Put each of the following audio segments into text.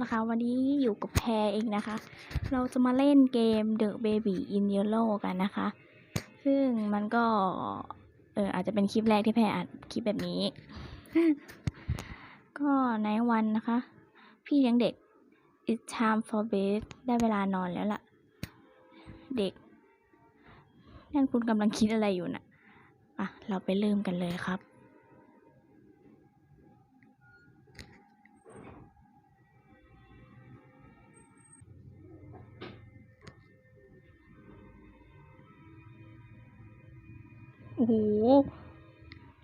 ละค่ะวันนี้อยู่กับแพรเองนะคะ เราจะมาเล่นเกม The Baby in Yellow กันนะคะ ซึ่งมันก็ เอออาจจะเป็นคลิปแรกที่แพรอัดคลิปแบบนี้ ก็ในวันนะคะ พี่เลี้ยงเด็ก it's time for bed ได้เวลานอนแล้วล่ะ เด็ก นั่นคุณกำลังคิดอะไรอยู่น่ะ อะ เราไปเริ่มกันเลยครับ โอ้โห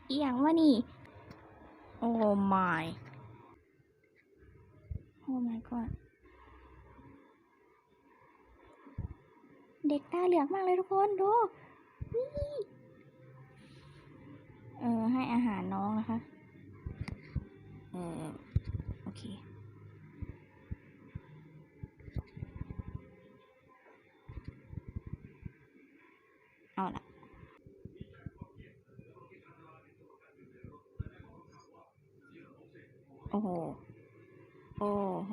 เอียงวะนี่ โอ้ my โอ้ my god เด็กตาเหลือกมากเลยทุกคน ดู นี่ เออ ให้อาหารน้องนะคะ เออ โอเคเอาละ อ้โห โอ้โห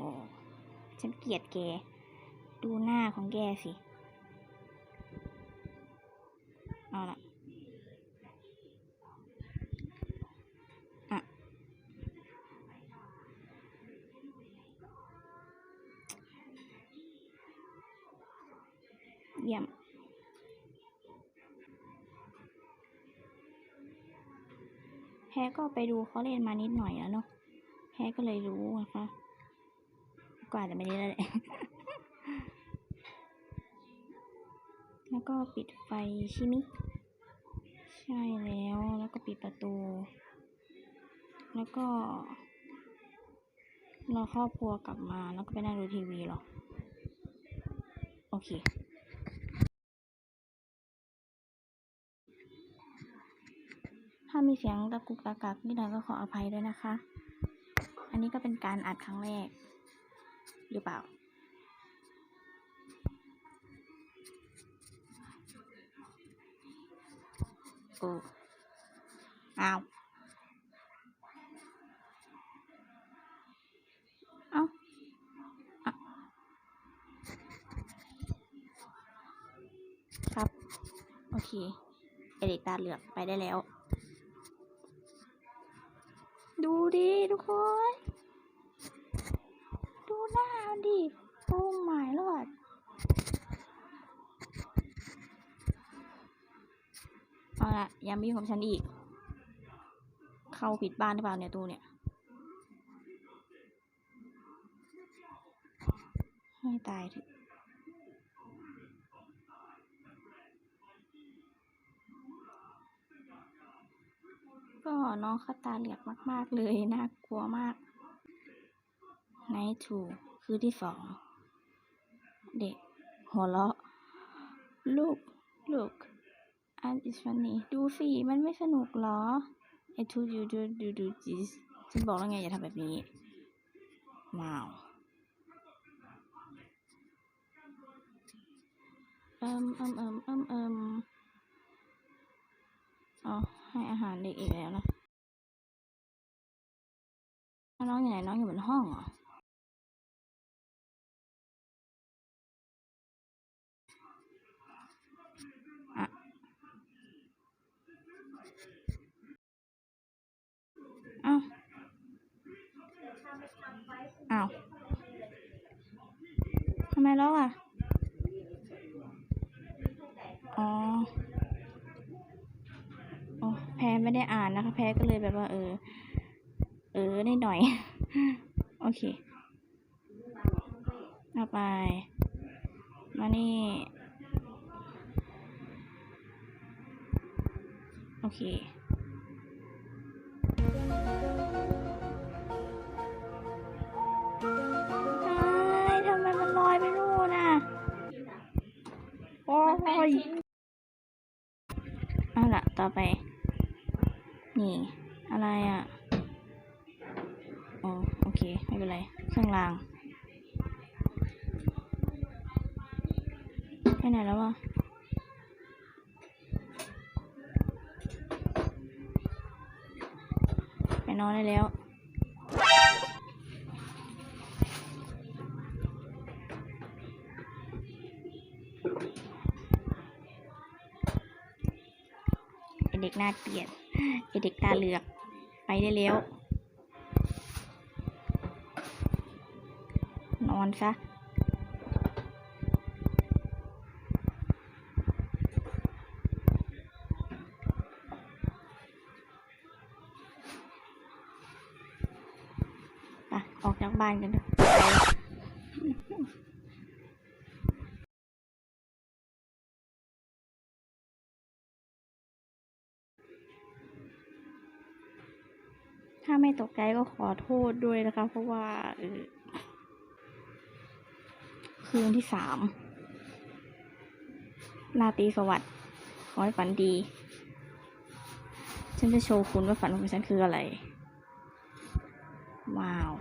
ฉันเกลียดแก ดูหน้าของแกสิ เอาละอะเยี่ยมแพ้ก็ไปดูเขาเล่นมานิดหน่อยแล้วเนาะ แพ้ก็เลยรู้นะคะก็อาจะไม่ได้แล้วแหละแล้วก็ปิดไฟใช่ไหมใช่แล้วแล้วก็ปิดประตู แล้วก็รอครอบครัวกลับมาแล้วก็ไปนั่งดูทีวีหรอ โอเคถ้ามีเสียงตะกุกตะกักนิดหน่อยก็ขออภัยด้วยนะคะ อันนี้ก็เป็นการอัดครั้งแรก หรือเปล่า โอ้อ้าวเอ้าอะครับ โอเค ไอเด็กตาเหลือกไปได้แล้ว ดูดิทุกคน ดูหน้าดิโอ้หมายรอดเอาละอย่ามายุ่งกับฉันอีก เข้าผิดบ้านหรือเปล่าเนี่ยตูเนี่ย ให้ตายเถอะ ก็น้องเขาตาเหลือกมาก ๆ เลย น่ากลัวมากไนทูคือที่สอง เด็ก หัวเราะ ลูก ลูกอัน is funny ดูสิ มันไม่สนุกหรอ I told you to do do this ฉันบอกแล้วไง อย่าทำแบบนี้ว้าวเอิมเอิมเอิมเอิมเอิมเอ ให้อาหารเด็กอีกแล้วนะน้องอยู่ไหนน้องอยู่บนห้องเหรออ้าวอ้าวทำไมแล้วอะ อ๋อ แพ้ไม่ได้อ่านนะคะ แพ้ก็เลยแบบว่า เออ เออได้หน่อย โอเคเอาไป มานี่ โอเคไอ้ทำไมมันลอยไปนู่นน่ะ โอ้ยเอาละต่อไป นี่ อะไรอะอ๋อโอเค ไม่เป็นไร เครื่องรางไปไหนแล้ววะไปนอนได้แล้ว เด็กน่าเกลียดไอเด็กตาเหลือก ไปได้แล้ว นอนซะไปออกจากบ้านกันเถอะ ไปถ้าไกด์ก็ขอโทษด้วยนะคะ เพราะว่าคืนที่สามลาตีสวัสดิ์ขอให้ฝันดี ฉันจะโชว์คุณว่าฝันของฉันคืออะไร ว้าว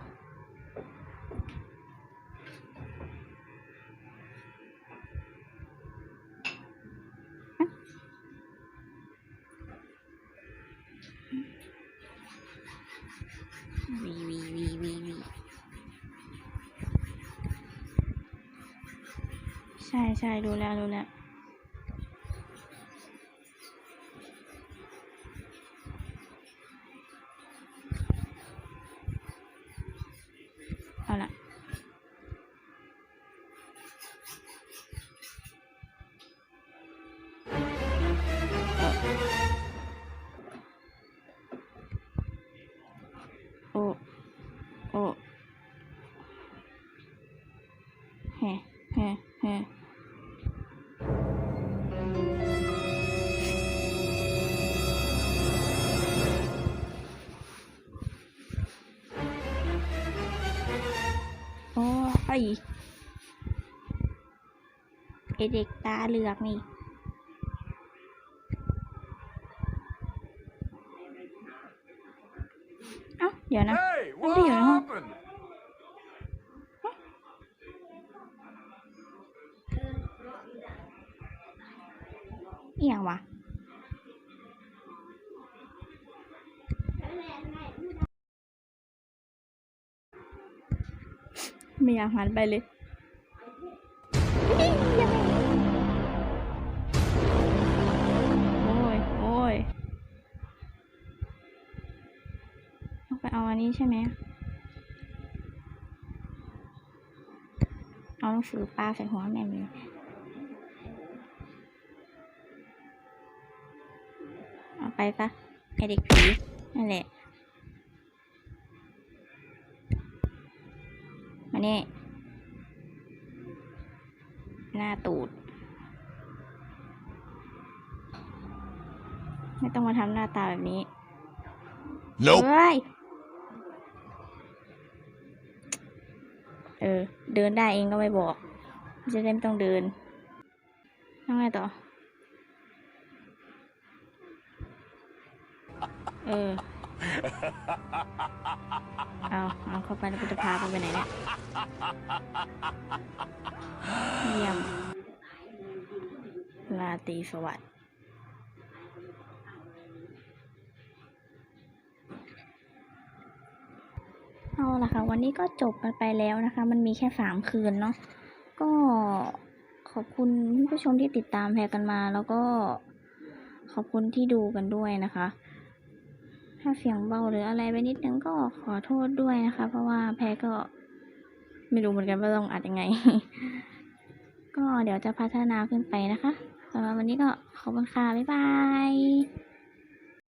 ใช่ใช่รู้แล้วรู้แล้วเอาละโยไอเด็กตาเหลือกนี่เอ้าเดี๋ยวนะ Hey, What what are you doing? happened? เอี ไม่อยากหันไปเลยโอ้ยโอ้ยต้องไปเอาอันนี้ใช่ไหมเอาหนังสือปลาใส่หัวแม่เลยเอาไปปะไอเด็กผีนั่นแหละ มาเนี่หน้าตูด ไม่ต้องมาทำหน้าตาแบบนี้ Nope. เฮ้ยเออ เดินได้เองก็ไม่บอก จะได้ไม่ต้องเดินต้องไงต่อ เออ เอาเอาเข้าไปแล้วกูจะพาไปไปไหนเนี่ยเยี่ยมลาตีสวัสดิ์เอาละค่ะ วันนี้ก็จบกันไปแล้วนะคะ มันมีแค่สามคืนเนาะก็ขอบคุณผู้ชมที่ติดตามแพรกันมา แล้วก็ขอบคุณที่ดูกันด้วยนะคะ ถ้าเสียงเบาหรืออะไรไปนิดนึงก็ขอโทษด้วยนะคะ เพราะว่าแพรก็ไม่รู้เหมือนกันว่าต้องอัดยังไง ก็เดี๋ยวจะพัฒนาขึ้นไปนะคะสำหรับวันนี้ก็ขอบคุณค่ะบ๊ายบาย